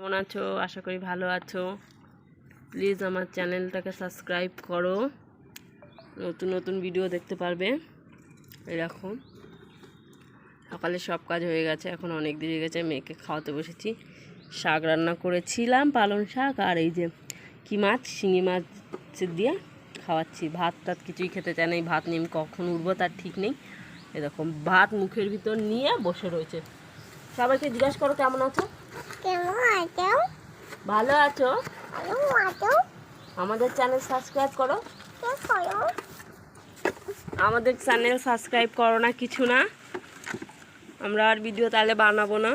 কেমন আছো? আশা করি ভালো আছো। প্লিজ আমার চ্যানেলটাকে সাবস্ক্রাইব করো। নতুন নতুন ভিডিও দেখতে পারবে। এরকম সকালে সব কাজ হয়ে গেছে। এখন অনেক দেরি গেছে। মেয়েকে খাওয়াতে বসেছি। শাক রান্না করেছিলাম, পালং শাক আর এই যে কি মাছ? শিঙি মাছ দিয়ে খাওয়াচ্ছি। ভাত টাত কিছুই খেতে চায় না। এই ভাত নিয়ে কখন উঠবো তার ঠিক নেই। এরকম ভাত মুখের ভিতর নিয়ে বসে রয়েছে। সবাইকে জিজ্ঞাসা করো কেমন আছো? কেমন আছো? ভালো আছো? ভালো আছো। আমাদের চ্যানেল সাবস্ক্রাইব করো। করো? আমাদের চ্যানেল সাবস্ক্রাইব করো না কিছু না। আমরা আর ভিডিও তাহলে বানাবো না।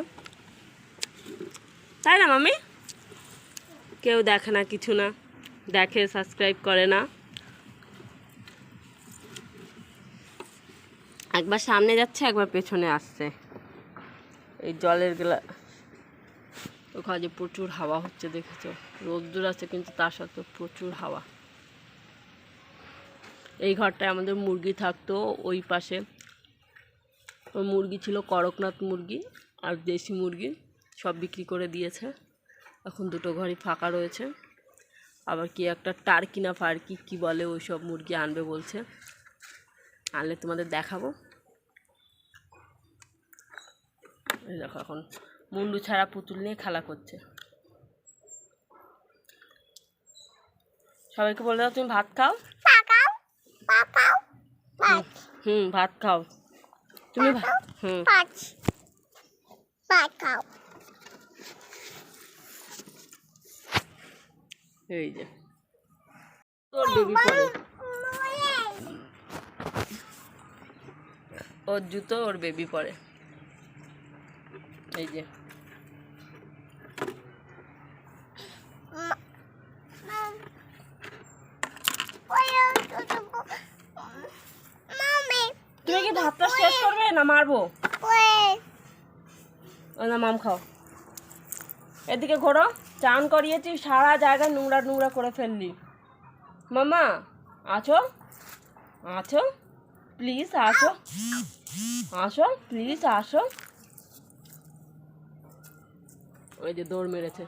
তাই না মামি? কেউ দেখে না কিছু না। দেখে সাবস্ক্রাইব করে না। একবার সামনে যাচ্ছে একবার পেছনে আসছে। এই জলের গেলা ওখানে যে প্রচুর হাওয়া হচ্ছে দেখেছ? রোদ্দুর আছে কিন্তু তার সাথে প্রচুর হাওয়া। এই ঘরটায় আমাদের মুরগি থাকতো, ওই পাশে। ওই মুরগি ছিল করকনাথ মুরগি আর দেশি মুরগি, সব বিক্রি করে দিয়েছে। এখন দুটো ঘরই ফাঁকা রয়েছে। আবার কি একটা টার্কি না ফার্কি, কী বলে ওই সব মুরগি আনবে বলছে। আনলে তোমাদের দেখাবো। দেখো এখন মুন্ডু ছাড়া পুতুল নিয়ে খেলা করছে। সবাইকে বলে দাও তুমি ভাত খাও? হুম ভাত খাও। তুমি হুম। পাকাও এই যে। তোর বেবি পরে ওর জুতো ওর বেবি পরে। এই যে মামি তুমি কি ভাতটা শেষ করবে না মারবো? না, মাম খাও। এদিকে ঘোরো, চান করিয়েছি, সারা জায়গায় নোংরা নোংরা করে ফেললি। মামা আছো? আছো? প্লিজ আসো। আসো, প্লিজ আসো। ওই যে দৌড় মেরেছে।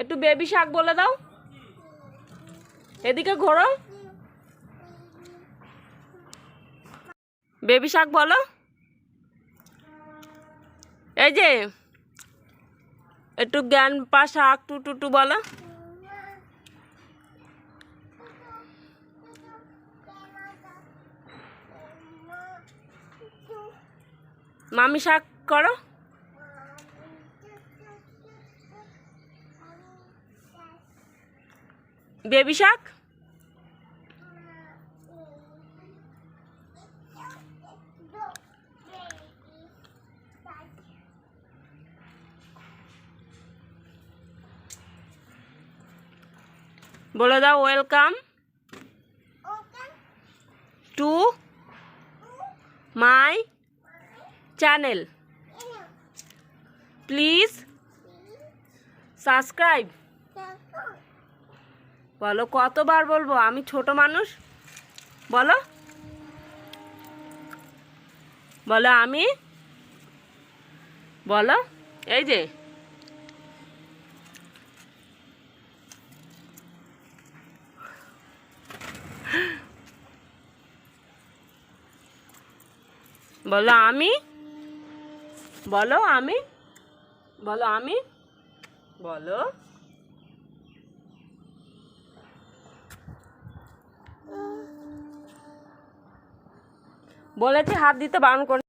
একটু বেবি শাক বলে দাও। এদিকে ঘোরো। বেবি শাক বলো। এই যে, একটু জ্ঞান পা শাক টু টু টু বলো। মামি শাক করো। বেবি শাক? বলে দাও welcome to my channel please subscribe বলো, কতবার বলব? আমি ছোট মানুষ। বলো। বলো, আমি? বলো, এই যে। বলো আমি? বলো আমি? বলো আমি? বলো। বলেছি হাত দিতে বারণ করে